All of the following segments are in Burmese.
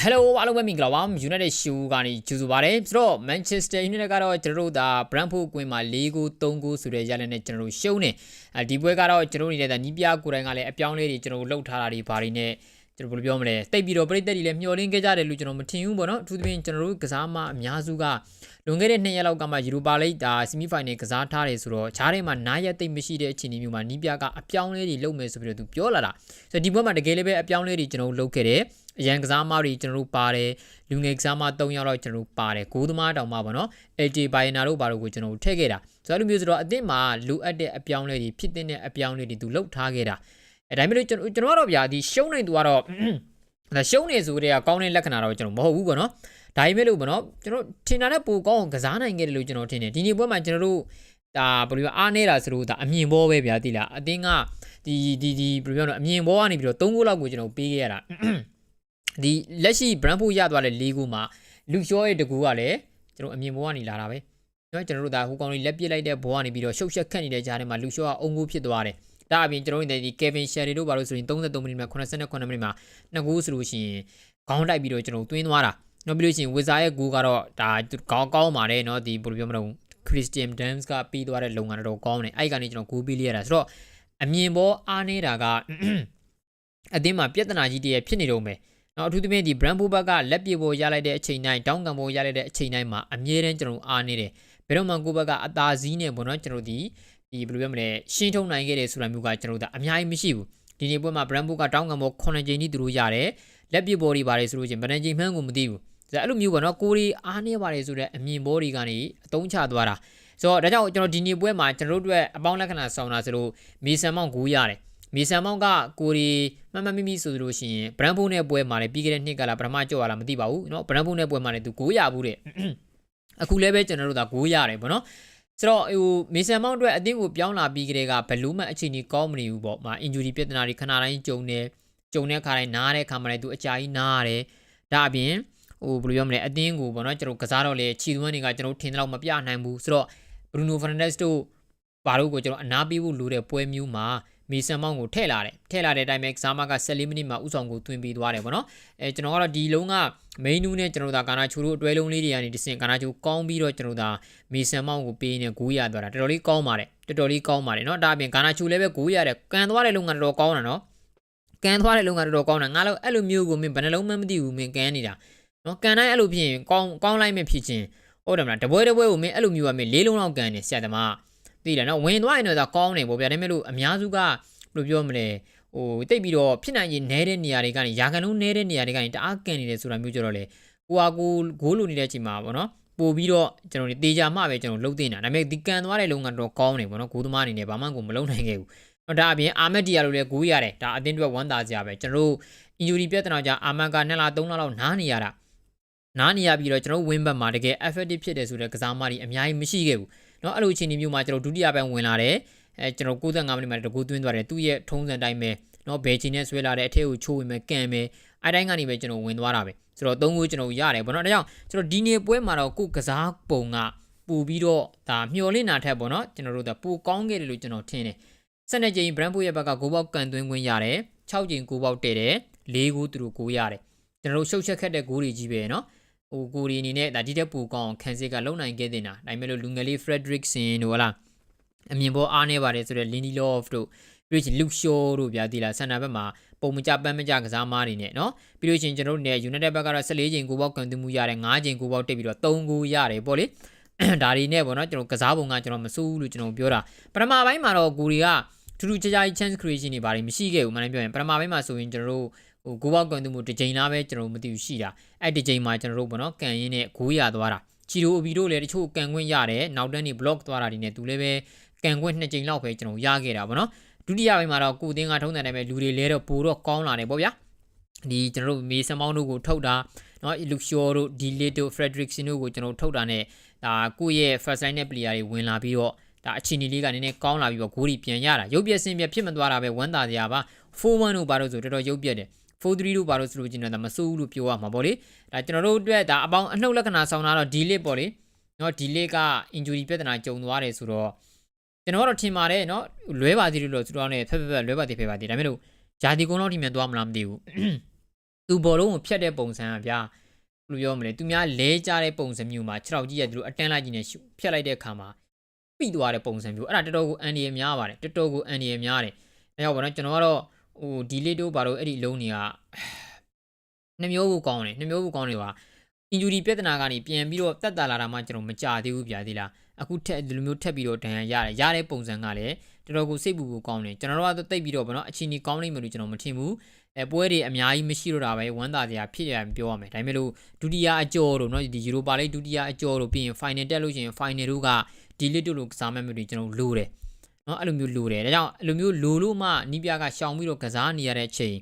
Hello အားလုံးပဲမင်္ဂလာပါ United Show ကနေကြိုဆိုပါရစေဆိုတော့ Manchester United ကတော့ကျွန်တော်တို့ဒါ Brentford ကွင်းမှာ၄ဂိုး၃ဂိုးဆိုတဲ့ရလဒ်နဲ့ကျွန်တော်တို့ရှုံးနေအဲဒီပွဲကတော့ကျွန်တော်တို့နေတဲ့ဒါနီးပြကိုယ်တိုင်ကလည်းအပြောင်းလဲတွေကျွန်တော်တို့လှုပ်ထားတာတွေဘာတွေနဲ့ကျွန်တော်ဘယ်လိုပြောမလဲတိတ်ပြီးတော့ပြည်သက်တွေလည်းမျှော်လင့်ခဲ့ကြတယ်လို့ကျွန်တော်မထင်ဘူးပေါ့နော်အထူးသဖြင့်ကျွန်တော်တို့ကစားမအများစုကလွန်ခဲ့တဲ့2ရက်လောက်ကမှ Europa League ဒါ semi final ကစားထားတယ်ဆိုတော့ခြားထဲမှာနားရက်တိတ်မရှိတဲ့အခြေအနေမျိုးမှာနီးပြကအပြောင်းလဲတွေလုပ်မယ်ဆိုပြီးတော့သူပြောလာတာဆိုတော့ဒီပွဲမှာတကယ်လည်းပဲအပြောင်းလဲတွေကျွန်တော်တို့လုပ်ခဲ့တယ် အရန်ကစားမတွေကျွန်တော်တို့ပါတယ်လူငယ်ကစားမ3ယောက်လောက်ကျွန်တော်တို့ပါတယ်ဂိုးသမားတောင်မှပေါ့နော် LJ Bayana တို့ဘာလို့ကိုကျွန်တော်တို့ထည့်ခဲ့တာဆိုတော့လိုမျိုးဆိုတော့အသင်းမှာလိုအပ်တဲ့အပြောင်းလဲတွေဖြစ်တဲ့အပြောင်းလဲတွေသူလုပ်ထားခဲ့တာအဲဒါပေမဲ့ကျွန်တော်ကျွန်တော်ကတော့ဗျာဒီရှုံးနေသူကတော့ဒါရှုံးနေဆိုတဲ့ကကောင်းတဲ့လက္ခဏာတော့ကျွန်တော်မဟုတ်ဘူးပေါ့နော်ဒါပေမဲ့လို့ပေါ့နော်ကျွန်တော်ထင်တာနဲ့ပိုကောင်းအောင်ကစားနိုင်ခဲ့တယ်လို့ကျွန်တော်ထင်တယ်ဒီနေ့ပွဲမှာကျွန်တော်တို့ဒါဘယ်လိုအားနေတာဆိုလို့ဒါအမြင်ဘောပဲဗျာတိလားအတင်းကဒီဒီဒီဘယ်လိုပြောလဲအမြင်ဘောကနေပြီးတော့၃ဂိုးလောက်ကိုကျွန်တော်ပေးခဲ့ရတာ ဒီလက်ရှိ Brentford ရသွားတဲ့၄ဂိုးမှာလူရှော့ရဲ့တကူကလည်းကျွန်တော်အမြင်ဘောကနေလာတာပဲနော်ကျွန်တော်တို့ဒါဟိုကောင်လေးလက်ပစ်လိုက်တဲ့ဘောကနေပြီးတော့ရှုပ်ရှက်ခတ်နေတဲ့ကြားထဲမှာလူရှော့ကအုံဂိုးဖြစ်သွားတယ်ဒါအပြင်ကျွန်တော်တို့ဒီ Kevin Sherry တို့ဘာလို့ဆိုရင်33မိနစ်မှာ89မိနစ်မှာ2ဂိုးဆိုလို့ရှိရင်ခေါင်းတိုက်ပြီးတော့ကျွန်တော်သွင်းသွားတာနောက်ပြီးလို့ရှိရင်ဝစ်ဇာရဲ့ဂိုးကတော့ဒါကောင်းကောင်းပါတယ်เนาะဒီဘယ်လိုပြောမလဲ Christian Dams ကပြီးသွားတဲ့လုံငန်းတော့ကောင်းတယ်အဲ့ကနေကျွန်တော်ဂိုးပေးလိုက်ရတာဆိုတော့အမြင်ပေါ်အားနေတာကအသင်းမှာပြဿနာကြီးတည်းဖြစ်နေတော့မယ် နော်အထူးသဖြင့်ဒီ brand ဘဘကလက်ပြေပေါ်ရလိုက်တဲ့အချိန်တိုင်းတောင်းကံပေါ်ရလိုက်တဲ့အချိန်တိုင်းမှာအမြဲတမ်းကျွန်တော်အားနေတယ်ဘယ်တော့မှကိုဘကအသာစီးနေပေါ့နော်ကျွန်တော်ဒီဒီဘယ်လိုပြောမလဲရှင်းထုံနိုင်ခဲ့တယ်ဆိုတာမျိုးကကျွန်တော်တို့အများကြီးမရှိဘူးဒီနေ့ပွဲမှာ brand ဘကတောင်းကံပေါ်9ချိန်ထိသူတို့ရတယ်လက်ပြေပေါ်တွေပါတယ်ဆိုလို့ချင်းဗန်ချိန်မှန်းကိုမသိဘူးဒါအဲ့လိုမျိုးပေါ့နော်ကိုရီအားနေပါတယ်ဆိုတဲ့အမြင်ပေါ်တွေကနေအတုံးချသွားတာဆိုတော့ဒါကြောင့်ကျွန်တော်ဒီနေ့ပွဲမှာကျွန်တော်တို့အတွက်အပေါင်းလက္ခဏာဆောင်တာဆိုလို့မီဆန်မောင်9ရတယ် မီဆန်မောင်ကကိုရီမမမိမိဆိုလို့ရှိရင်ဘရန်ဖိုးနဲ့ပွဲမှာလည်းပြီးခဲ့တဲ့နှစ်ကလာပထမကြောက်ရလားမသိပါဘူးเนาะဘရန်ဖိုးနဲ့ပွဲမှာလည်းသူ900ဘူးတဲ့အခုလည်းပဲကျွန်တော်တို့က900ရတယ်ဗောနော်ဆိုတော့ဟိုမီဆန်မောင်အတွက်အသင်းကိုပြောင်းလာပြီးကလေးကဘလူးမန်အခြေအနေကောင်းမနေဘူးပေါ့မာအင်ဂျူရီပြဿနာတွေခဏတိုင်းကြုံနေကြုံတဲ့ခါတိုင်းနားတဲ့ခါမှလည်းသူအကြာကြီးနားရတယ်ဒါအပြင်ဟိုဘယ်လိုပြောမလဲအသင်းကိုပေါ့နော်ကျွန်တော်ကစားတော့လေခြီသွန်းတွေကကျွန်တော်ထင်တယ်လို့မပြနိုင်ဘူးဆိုတော့ဘရူနိုဖာနန်ဒက်စ်တို့ဘာလို့ကိုကျွန်တော်အနာပေးဖို့လိုတဲ့ပွဲမျိုးမှာ မီဆန်မောင်းကိုထည့်လာတယ်ထည့်လာတဲ့အတိုင်းပဲကစားမက14မိနစ်မှာဥဆောင်ကိုတွင်ပေးသွားတယ်ပေါ့နော်အဲကျွန်တော်ကတော့ဒီလုံးကမိန်းနူးနဲ့ကျွန်တော်ဒါကာနာချိုတို့အတွဲလုံးလေးတွေကနေတစင်ကာနာချိုကောင်းပြီးတော့ကျွန်တော်ဒါမီဆန်မောင်းကိုပေးနေ900သွားတာတော်တော်လေးကောင်းပါတယ်တော်တော်လေးကောင်းပါတယ်เนาะဒါအပြင်ကာနာချိုလည်းပဲ900ရတယ်ကန်သွားတဲ့လုံးကတော်တော်ကောင်းတာเนาะကန်သွားတဲ့လုံးကတော်တော်ကောင်းတာငါလည်းအဲ့လိုမျိုးကိုမင်းဘယ်နှလုံးမှမသိဘူးမင်းကန်နေတာเนาะကန်တိုင်းအဲ့လိုဖြစ်ရင်ကောင်းကောင်းလိုက်မှဖြစ်ချင်းဟုတ်တယ်မလားတပွဲတပွဲကိုမင်းအဲ့လိုမျိုးကမင်းလေးလုံးလောက်ကန်နေဆရာသမား သိတယ်နော်ဝင်သွားရင်တော့ကောင်းတယ်ပေါ့ဗျာဒါပေမဲ့လို့အများစုကဘယ်လိုပြောမလဲဟိုတိတ်ပြီးတော့ဖြစ်နိုင်ရင်နဲတဲ့နေရာတွေကနေရာခံလုံးနဲတဲ့နေရာတွေကနေတအားကန်နေတယ်ဆိုတာမျိုးကြတော့လေကိုဟာကိုဂိုးလိုနေတဲ့အချိန်မှာပေါ့နော်ပို့ပြီးတော့ကျွန်တော်တေချာမှပဲကျွန်တော်လှုပ်တင်တာဒါပေမဲ့ဒီကန်သွားတဲ့လုံကတော့ကောင်းတယ်ပေါ့နော်ဂိုးသမားအနေနဲ့ဘာမှကိုမလုံနိုင်ခဲ့ဘူးတော့ဒါအပြင်အာမက်တီယာလိုလည်းဂိုးရတယ်ဒါအတင်းတွက်ဝမ်းသာစရာပဲကျွန်တော်တို့အင်ဂျူရီပြဿနာကြောင့်အာမန်က2လ3လလောက်နားနေရတာနားနေရပြီးတော့ကျွန်တော်ဝင်းဘက်မှာတကယ် effective ဖြစ်တယ်ဆိုတဲ့ကစားမတွေအများကြီးမရှိခဲ့ဘူး เนาะအဲ့လိုအချိန်ဒီမျိုးမှာကျွန်တော်ဒုတိယပိုင်းဝင်လာတယ်အဲကျွန်တော်95မိနစ်မှာတကူသွင်းသွားတယ်သူ့ရဲ့ထုံးစံတိုင်းပဲเนาะဘယ်ချိန်နဲ့ဆွဲလာတဲ့အထက်ကိုချိုးဝင်မယ်ကန်မယ်အဲ့တိုင်းကနေပဲကျွန်တော်ဝင်သွားတာပဲဆိုတော့သုံးခုကျွန်တော်ရတယ်ပေါ့နော်ဒါကြောင့်ကျွန်တော်ဒီနေ့ပွဲမှာတော့ကိုကစားပုံကပူပြီးတော့ဒါမျောလင့်တာထက်ပေါ့နော်ကျွန်တော်တို့ဒါပူကောင်းခဲ့တယ်လို့ကျွန်တော်ထင်တယ်၁၂ကြိမ် brand ရဲ့ဘက်ကဂိုးပေါက်ကန်သွင်းခွင့်ရတယ်6ကြိမ်ဂိုးပေါက်တည်တယ်၄ဂိုးသူတို့ဂိုးရတယ်ကျွန်တော်တို့ရှုပ်ချက်ခက်တဲ့ဂိုးတွေကြီးပဲเนาะ ဟိုကိုရီအနေနဲ့ဒါဒီတက်ပူကောင်းခန်းစစ်ကလုံနိုင်ခဲ့တင်တာဒါပေမဲ့လို့လူငယ်လေး Frederickson တို့ဟလားအမြင်ပေါ်အားနေပါတယ်ဆိုတော့ Lindelof တို့ပြီးလို့ချင်း Luke Shaw တို့ဗျာဒီလားဆန်နာဘက်မှာပုံမကြပန်းမကြကစားမားတွေနဲ့เนาะပြီးလို့ချင်းကျွန်တော်တို့เนี่ย United ဘက်ကတော့14ချိန်ကိုပေါက်ကန်သွင်းမှုရတယ်5ချိန်ကိုပေါက်တက်ပြီးတော့3ဂိုးရတယ်ပေါ့လေဒါတွေနဲ့ပေါ့เนาะကျွန်တော်ကစားပုံကကျွန်တော်မစိုးဘူးလို့ကျွန်တော်ပြောတာပထမပိုင်းမှာတော့ကိုရီကထူးထူးခြားခြား chance creation တွေဘာတွေမရှိခဲ့ဘူးမှန်တယ်ပြောရင်ပထမပိုင်းမှာဆိုရင်ကျွန်တော်တို့ ဟိုဂိုးပေါက်ကန်သွင်းမှုတစ်ချိန်လားပဲကျွန်တော်မသိဘူးရှိတာအဲ့ဒီချိန်မှာကျွန်တော်တို့ပေါ့နော်ကန်ရင်းနဲ့ဂိုးရသွားတာချီရိုအဘီတို့လည်းတချို့ကန်ခွင့်ရတယ်နောက်တန်းနေ block သွားတာဒီနဲ့သူလည်းပဲကန်ခွင့်နှစ်ချိန်လောက်ပဲကျွန်တော်ရခဲ့တာပေါ့နော်ဒုတိယပိုင်းမှာတော့ကိုအသင်းကထုံးတယ်နိုင်မဲ့လူတွေလဲတော့ပိုတော့ကောင်းလာတယ်ပေါ့ဗျာဒီကျွန်တော်တို့မေဆန်မောင်းတို့ကိုထုတ်တာเนาะလူရှိုတို့ဒီလီတိုဖရက်ဒရစ်ဆင်တို့ကိုကျွန်တော်ထုတ်တာ ਨੇ ဒါကိုယ့်ရဲ့ first line နဲ့ player တွေဝင်လာပြီးတော့ဒါအချင်းကြီးလေးကနည်းနည်းကောင်းလာပြီးတော့ဂိုးတွေပြန်ရတာရုပ်ပြက်စင်ပြက်ဖြစ်မသွားတာပဲဝမ်းသာစရာပါ4-1တို့ဘာလို့ဆိုတော်တော်ရုပ်ပြက်တယ် 4-3တို့ဘာလို့ဆိုလို့ကျင်တော့ဒါမစိုးဘူးလို့ပြောရမှာပေါ့လေဒါကျွန်တော်တို့အတွက်ဒါအပေါင်းအနှုတ်လက္ခဏာဆောင်တာတော့ဒီလစ်ပေါ့လေเนาะဒီလစ်က injury ပြဿနာကြုံသွားတယ်ဆိုတော့ကျွန်တော်ကတော့ထင်ပါတယ်เนาะလွဲပါသေးလို့လို့သူတို့နဲ့ဖက်ဖက်ဖက်လွဲပါသေးဖက်ပါသေးဒါပေမဲ့လို့ဂျာဒီကုန်းလောက်ထိမြန်သွားမလားမသိဘူးသူ သူဘောလုံးကိုဖြတ်တဲ့ပုံစံကဗျာဘယ်လိုပြောမလဲသူများလဲကြတဲ့ပုံစံမျိုးမှာ6တောက်ကြီးကသူတို့အတန်းလိုက်ကြီးနဲ့ရှုဖြတ်လိုက်တဲ့အခါမှာပြီးသွားတဲ့ပုံစံမျိုးအဲ့ဒါတော်တော်ကိုအန်ဒီရများပါတယ်တော်တော်ကိုအန်ဒီရများတယ်အဲကြောင့်ဗောနော်ကျွန်တော်ကတော့ ဟိုဒီလေးတို့ဘာလို့အဲ့ဒီလုံးတွေကနှမျိုးကိုကောင်းတယ်နှမျိုးကိုကောင်းတယ်ပါ injury ပြဿနာကနေပြန်ပြီးတော့တက်တာလာတာမှကျွန်တော်မကြသေးဘူးဗျာသေးလားအခုထက်ဒီလိုမျိုးထက်ပြီးတော့ဒဏ်ရာရတယ်ရတဲ့ပုံစံကလည်းတော်တော်ကိုစိတ်ပူပူကောင်းတယ်ကျွန်တော်တို့ကတော့တိတ်ပြီးတော့ဗောနော်အချင်းကြီးကောင်းနိုင်မယ်လို့ကျွန်တော်မထင်ဘူးအဲပွဲတွေအများကြီးမရှိတော့တာပဲဝမ်းသာစရာဖြစ်ရပြောရမယ်ဒါပေမဲ့လို့ဒုတိယအကျော်တို့เนาะဒီ Europa League ဒုတိယအကျော်တို့ပြီးရင် final တက်လို့ရှိရင် final တို့ကဒီလစ်တို့လိုကစားမဲ့မျိုးတွေကျွန်တော်လိုတယ် နော်အဲ့လိုမျိုးလိုတယ်ဒါကြောင့်အဲ့လိုမျိုးလိုလို့မှနီးပြကရှောင်ပြီးတော့ကစားနေရတဲ့အချိန်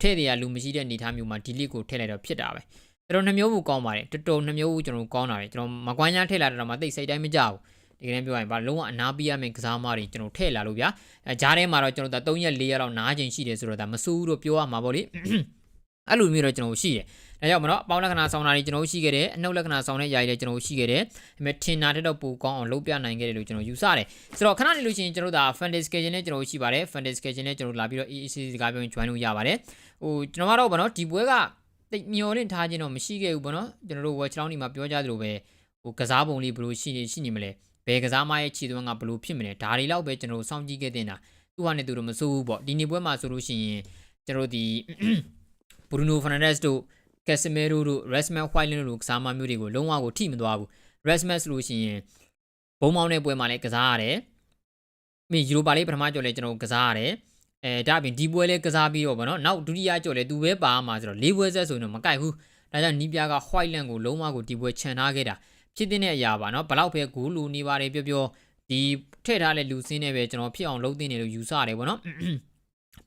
ထည့်တယ်ရလူမရှိတဲ့အနေအထားမျိုးမှာဒီလိကိုထည့်လိုက်တော့ဖြစ်တာပဲတော်တော်နှမျိုးဘူးကောင်းပါတယ်တော်တော်နှမျိုးဘူးကျွန်တော်ကောင်းတာပဲကျွန်တော်မကွမ်းညာထည့်လာတော့မှသိစိတ်တိုင်းမကြဘူးဒီကနေ့ပြောရရင်ဘာလုံးဝအနာပေးရမယ့်ကစားမတွေကျွန်တော်ထည့်လာလို့ဗျာအဲဂျားထဲမှာတော့ကျွန်တော်ဒါ3ရက်4ရက်လောက်နားချိန်ရှိတယ်ဆိုတော့ဒါမစိုးဘူးလို့ပြောရမှာပေါ့လေ အဲ့လိုမျိုးတော့ကျွန်တော်ရှိတယ်။ဒါကြောင့်မနော်အပေါင်းလက္ခဏာဆောင်တာတွေကျွန်တော်ရှိခဲ့တယ်။အနှုတ်လက္ခဏာဆောင်တဲ့ຢာတွေလည်းကျွန်တော်ရှိခဲ့တယ်။ဒါပေမဲ့ထင်တာတဲ့တော့ပိုကောင်းအောင်လုပ်ပြနိုင်ခဲ့တယ်လို့ကျွန်တော်ယူဆတယ်။ဆိုတော့ခဏနေလို့ရှိရင်ကျွန်တော်ဒါ Fantasy Schedule နဲ့ကျွန်တော်ရှိပါတယ်။ Fantasy Schedule နဲ့ကျွန်တော်လာပြီးတော့ EEC စကားပြောရင် join လို့ရပါတယ်။ဟိုကျွန်တော်ကတော့ဗောနော်ဒီပွဲကတိတ်မျောလင့်ထားခြင်းတော့မရှိခဲ့ဘူးဗောနော်။ကျွန်တော်တို့ watch လောင်းဒီမှာပြောကြသလိုပဲဟိုကစားပုံလေးဘယ်လိုရှိနေရှိနေမလဲ။ဘယ်ကစားမရဲ့ခြေသွင်းကဘယ်လိုဖြစ်မလဲ။ဒါတွေလောက်ပဲကျွန်တော်တို့စောင့်ကြည့်ခဲ့တင်တာ။သူ့ဟာနဲ့သူတို့မစိုးဘူးဗော။ဒီနေ့ပွဲမှာဆိုလို့ရှိရင်ကျွန်တော်တို့ဒီ Bruno Fernandes တို့ Casemiro တို့ Rasmus Hojlund တို့ကစားမမျိုးတွေကိုလုံးဝကိုထိမသွားဘူး Rasmus ဆိုလို့ရှိရင်ဘုံမောင်းတဲ့ပွဲမှာလည်းကစားရတယ်။မိယူရိုပါလေးပထမကြော်လဲကျွန်တော်ကစားရတယ်။အဲဒါအပြင်ဒီပွဲလဲကစားပြီးတော့ဗောနော်နောက်ဒုတိယကြော်လဲသူပဲပါမှာဆိုတော့လေးပွဲဆက်ဆိုရင်တော့မကိုက်ဘူး။ဒါကြောင့်နီးပြားက Hojlund ကိုလုံးဝကိုဒီပွဲခြံထားခဲ့တာဖြစ်တဲ့အရာပါနော်ဘလောက်ပဲဂိုးလူနေပါတယ်ပြောပြောဒီထည့်ထားတဲ့လူစင်းနဲ့ပဲကျွန်တော်ဖြစ်အောင်လုပ်သင့်တယ်လို့ယူဆရတယ်ဗောနော်။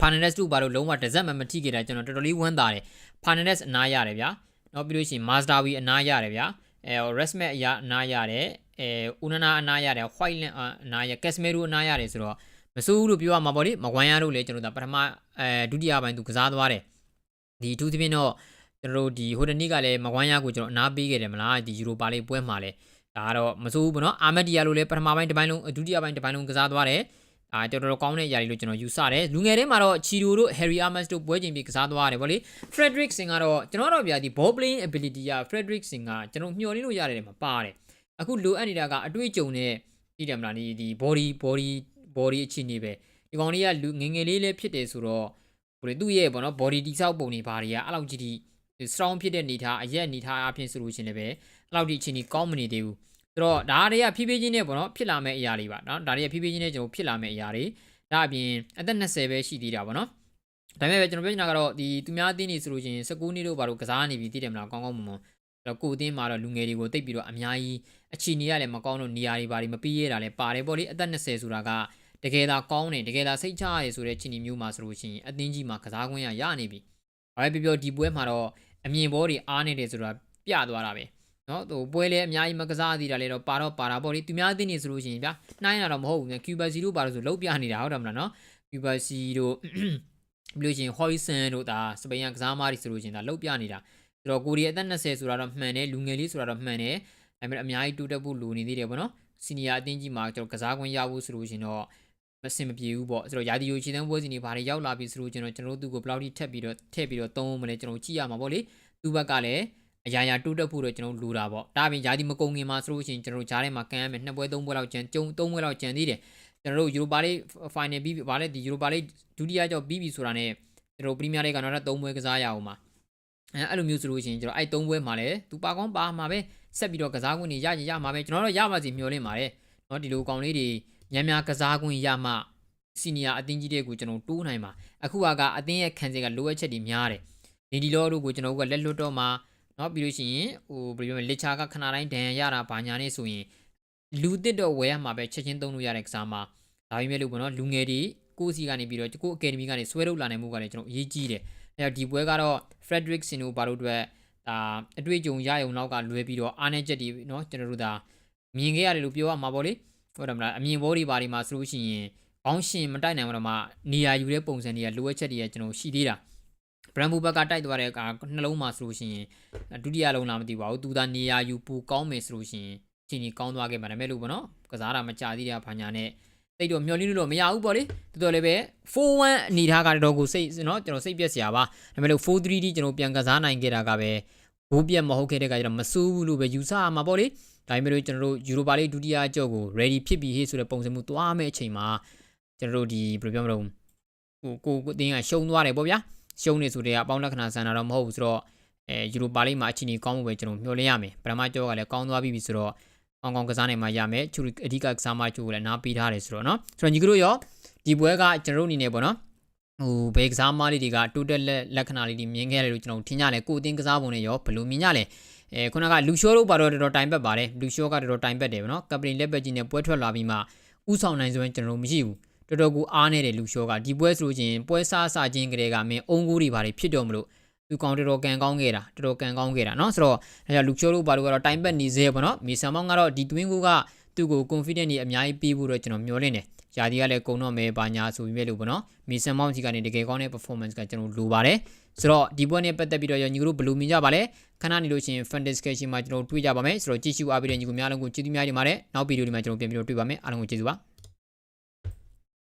Fernandes တို့ဘာလို့လုံးဝတစ်စက်မှမထိခဲ့တာကျွန်တော်တော်တော်လေးဝမ်းသာတယ် Fernandes အနားရတယ်ဗျာနောက်ပြီးလို့ရှိရင် Mazdawi အနားရတယ်ဗျာအဲ Resmet အရာအနားရတယ်အဲ Unana အနားရတယ် Whiteland အနားရ Casemiro အနားရတယ်ဆိုတော့မစိုးဘူးလို့ပြောရမှာပေါ့လေမကွမ်းရတို့လည်းကျွန်တော်တို့ပထမအဲဒုတိယပိုင်းသူကစားသွားတယ်ဒီအထူးသဖြင့်တော့ကျွန်တော်တို့ဒီဟိုတနေ့ကလည်းမကွမ်းရကိုကျွန်တော်အနားပေးခဲ့တယ်မလားဒီယူရိုပါလေးပွဲမှာလည်းဒါကတော့မစိုးဘူးပေါ့နော်အာမက်ဒီယာလိုလည်းပထမပိုင်းတစ်ပိုင်းလုံးဒုတိယပိုင်းတစ်ပိုင်းလုံးကစားသွားတယ် အာတော်တော်ကောင်းတဲ့ຢာတွေလို့ကျွန်တော်ယူဆတယ်လူငယ်တွေမှာတော့ချီရိုတို့ Harry Amos တို့ပွဲချိန်ပြီးကစားသွားတယ်ဗောလေ Frederick Singh ကတော့ကျွန်တော်တို့ဗျာဒီ ball playing ability က Frederick Singh ကကျွန်တော်မျှော်လင့်လို့ရတယ်မှာပါတယ်အခုလိုအပ်နေတာကအတွေ့အကြုံနဲ့ဒီတယ်မလားဒီဒီ body body body အခြေအနေပဲဒီကောင်လေးကလူငယ်ငယ်လေးလေးဖြစ်တယ်ဆိုတော့ဟိုလေသူ့ရဲ့ဗောနော် body တိဆောက်ပုံတွေဘာတွေကအဲ့လောက်ကြီးဒီ strong ဖြစ်တဲ့နေထားအရက်နေထားအပြင်ဆိုလို့ရှင်လည်းပဲအဲ့လောက်ဒီအခြေအနေကောင်းမနေသေးဘူး ဆိုတော့ဒါတွေကဖြည်းဖြည်းချင်းနဲ့ပေါ့နော်ဖြစ်လာမယ့်အရာတွေပါနော်ဒါတွေကဖြည်းဖြည်းချင်းနဲ့ကျွန်တော်ဖြစ်လာမယ့်အရာတွေဒါအပြင်အသက်20ပဲရှိသေးတာပေါ့နော်ဒါပေမဲ့ကျွန်တော်ပြောချင်တာကတော့ဒီသူများအသင်းနေဆိုလို့ရှိရင်19နှစ်တို့ဘာလို့ကစားနေပြီသိတယ်မလားကောင်းကောင်းမွန်မွန်အဲ့တော့ကိုအသင်းမှာတော့လူငယ်တွေကိုတိတ်ပြီးတော့အများကြီးအခြေအနေရလည်းမကောင်းတော့နေရာတွေဘာတွေမပြီးရတာလည်းပါတယ်ပေါ့လေအသက်20ဆိုတာကတကယ်သာကောင်းတယ်တကယ်သာစိတ်ချရတယ်ဆိုတဲ့အခြေအနေမျိုးမှာဆိုလို့ရှိရင်အသင်းကြီးမှာကစားခွင့်ရရနေပြီ။ဘာပဲပြောပြောဒီပွဲမှာတော့အမြင်ဘောတွေအားနေတယ်ဆိုတာပြသွားတာပဲ။ နော်ဟိုပွဲလဲအများကြီးမကစားသေးတာလဲတော့ပါတော့ပါတာပေါ့လေသူများအသင်းနေဆိုလို့ရှိရင်ဗျာနှိုင်းရတာမဟုတ်ဘူးညကျူဘာစီတို့ပါလို့ဆိုလုံးပြနေတာဟုတ်တယ်မလားနော်ကျူဘာစီတို့ပြီးလို့ရှိရင်ဟော်ရီဆန်တို့ဒါစပိန်ကကစားမားတွေဆိုလို့ရှိရင်ဒါလုံးပြနေတာဆိုတော့ကိုရီအသက်20ဆိုတာတော့မှန်တယ်လူငယ်လေးဆိုတာတော့မှန်တယ်ဒါပေမဲ့အများကြီးတိုးတက်ဖို့လိုနေသေးတယ်ပေါ့နော်စီနီယာအသင်းကြီးမှာကျွန်တော်ကစားခွင့်ရဖို့ဆိုလို့ရှိရင်တော့မစင်မပြေဘူးပေါ့ဆိုတော့ယာဒီယိုချီတန်းပွဲစဉ်တွေဘာတွေရောက်လာပြီဆိုလို့ကျွန်တော်ကျွန်တော်တို့ကိုဘယ်လောက်ထိထက်ပြီးတော့ထည့်ပြီးတော့သုံးမလဲကျွန်တော်ကြည့်ရမှာပေါ့လေသူ့ဘက်ကလည်း အရာရာတိုးတက်ဖို့တော့ကျွန်တော်လိုတာပေါ့ဒါပြင်ယာဒီမကုံငင်မှာဆိုလို့ရှိရင်ကျွန်တော်ဂျားထဲမှာကန်ရမယ်နှစ်ပွဲသုံးပွဲလောက်ကျန်ကျုံသုံးပွဲလောက်ကျန်သေးတယ်ကျွန်တော်တို့ယူရိုပါလိဖိုင်နယ်ပြီးဗာလဲဒီယူရိုပါလိဒုတိယကြောက်ပြီးပြီဆိုတာနဲ့ကျွန်တော်ပရီးမီးယားလိကတော့သုံးပွဲကစားရအောင်ပါအဲအဲ့လိုမျိုးဆိုလို့ရှိရင်ကျွန်တော်အဲ့သုံးပွဲမှာလည်းသူပါကောင်းပါမှာပဲဆက်ပြီးတော့ကစားခွင့်တွေရရင်ရမှာပဲကျွန်တော်တို့ရပါစီမျှော်လင့်ပါတယ်เนาะဒီလိုကောင်လေးတွေများများကစားခွင့်ရမှစီနီယာအသင်းကြီးတွေကိုကျွန်တော်တိုးနိုင်ပါအခုကအသင်းရဲ့ခံစစ်ကလိုအပ်ချက်တွေများတယ်နေဒီလောတို့ကိုကျွန်တော်တို့ကလက်လွတ်တော့မှာ เนาะပြီးလို့ရှိရင်ဟိုဘယ်လိုပြောမလဲလက်ချာကခဏတိုင်းဒဏ်ရာရတာဘာညာနေဆိုရင်လူတစ်တော့ဝယ်ရမှာပဲချက်ချင်းသုံးလို့ရတဲ့ကစားမှာဒါပေမဲ့လို့ပေါ့နော်လူငယ်တွေကိုစီကနေပြီးတော့ကိုအကယ်ဒမီကနေဆွဲထုတ်လာနိုင်မှုကလည်းကျွန်တော်အရေးကြီးတယ်အဲဒီပွဲကတော့ Frederick Sino ဘာလို့အတွက်ဒါအတွေ့အကြုံရယုံနောက်ကလွဲပြီးတော့အားနေချက်တွေเนาะကျွန်တော်တို့ဒါမြင်ခဲ့ရတယ်လို့ပြောရမှာပေါ့လေဟုတ်တယ်မလားအမြင်ဘောတွေဘာတွေမှာဆိုလို့ရှိရင်ဘောင်းရှင်မတိုက်နိုင်တော့မှနေရာယူတဲ့ပုံစံတွေကလိုအပ်ချက်တွေကကျွန်တော်ရှိသေးတာ ဘရန်ဘူဘက်ကတိုက်သွားတဲ့အခါနှလုံးမှာဆိုလို့ရှိရင်ဒုတိယလုံးလားမသိပါဘူးသူသာနေရာယူပူကောင်းမယ်ဆိုလို့ရှိရင်ချင်းကြီးကောင်းသွားခဲ့မှာဒါပေမဲ့လို့ပေါ့နော်ကစားတာမကြသေးတဲ့ဘာညာနဲ့တတိတ်တော့မျောလင်းလို့တော့မရဘူးပေါ့လေတော်တော်လည်းပဲ4-1အနေထားကတော်တော်ကိုစိတ်နော်ကျွန်တော်စိတ်ပြက်စရာပါဒါပေမဲ့လို့ 4-3D ကျွန်တော်ပြန်ကစားနိုင်ခဲ့တာကပဲဘိုးပြက်မဟုတ်ခဲ့တဲ့ကကျတော့မစိုးဘူးလို့ပဲယူဆရမှာပေါ့လေဒါပေမဲ့လို့ကျွန်တော်တို့ယူရိုပါလိဒုတိယအကြော့ကို ready ဖြစ်ပြီဟေ့ဆိုတဲ့ပုံစံမျိုးသွားမယ့်အချိန်မှာကျွန်တော်တို့ဒီဘယ်လိုပြောမလို့ဟိုကိုကိုတင်းကရှုံသွားတယ်ပေါ့ဗျာ ရှုံးနေဆိုတဲ့အပေါင်းလက္ခဏာဆန်တာတော့မဟုတ်ဘူးဆိုတော့အဲယူရိုပါလိမှာအချိန်ကြီးကောင်းမှုပဲကျွန်တော်မျှော်လင့်ရမယ်ပထမကြောကလည်းကောင်းသွားပြီဆိုတော့ကောင်းကောင်းကစားနိုင်မှရမယ်ချူအဓိကကစားမချူကိုလည်းနားပေးထားတယ်ဆိုတော့နော်ဆိုတော့ညီကတို့ရောဒီပွဲကကျွန်တော်အနေနဲ့ပေါ့နော်ဟိုဘေကစားမလေးတွေကတိုးတက်လက်လက္ခဏာလေးတွေမြင်ခဲ့ရတယ်လို့ကျွန်တော်ထင်ကြတယ်ကိုအတင်းကစားပုံနဲ့ရောဘယ်လိုမြင်ကြလဲအဲခုနကလူရှောတို့ပါတော့တော်တော်တိုင်ပတ်ပါတယ်လူရှောကတော်တော်တိုင်ပတ်တယ်ပေါ့နော်ကပလင်လက်ပတ်ကြီးနဲ့ပွဲထွက်လာပြီးမှဥဆောင်နိုင်စွမ်းကျွန်တော်မရှိဘူး တော်တော်ကိုအားနေတယ်လူရှိုးကဒီပွဲဆိုလို့ချင်းပွဲစားစားချင်းကလေးကမင်းအုံကိုတွေပါတယ်ဖြစ်တော့မလို့သူကောင်တော်တော်ကန်ကောင်းခဲ့တာတော်တော်ကန်ကောင်းခဲ့တာเนาะဆိုတော့အဲလူချိုးတို့ဘာလို့ကတော့တိုင်ပတ်နေသေးပေါ့နော်မီဆန်မောင်းကတော့ဒီ twin ကိုကသူ့ကို confident နေအများကြီးပေးဖို့တော့ကျွန်တော်မျှော်လင့်တယ်။ယာဒီကလည်းကုံတော့မယ်ဘာညာဆိုပြီးမဲ့လို့ပေါ့နော်။မီဆန်မောင်းကြီးကနေတကယ်ကောင်းတဲ့ performance ကကျွန်တော်လိုပါတယ်။ဆိုတော့ဒီပွဲနဲ့ပတ်သက်ပြီးတော့ညီတို့ဘယ်လိုမြင်ကြပါလဲ။ခဏနေလို့ရှိရင် fan discussion မှာကျွန်တော်တွေ့ကြပါမယ်။ဆိုတော့ကြည့်ရှုအားပေးတဲ့ညီကိုများလုံးကိုကျေးဇူးများတင်ပါတယ်။နောက်ဗီဒီယိုဒီမှာကျွန်တော်ပြန်ပြီးတော့တွေ့ပါမယ်။အားလုံးကိုကျေးဇူးပါ။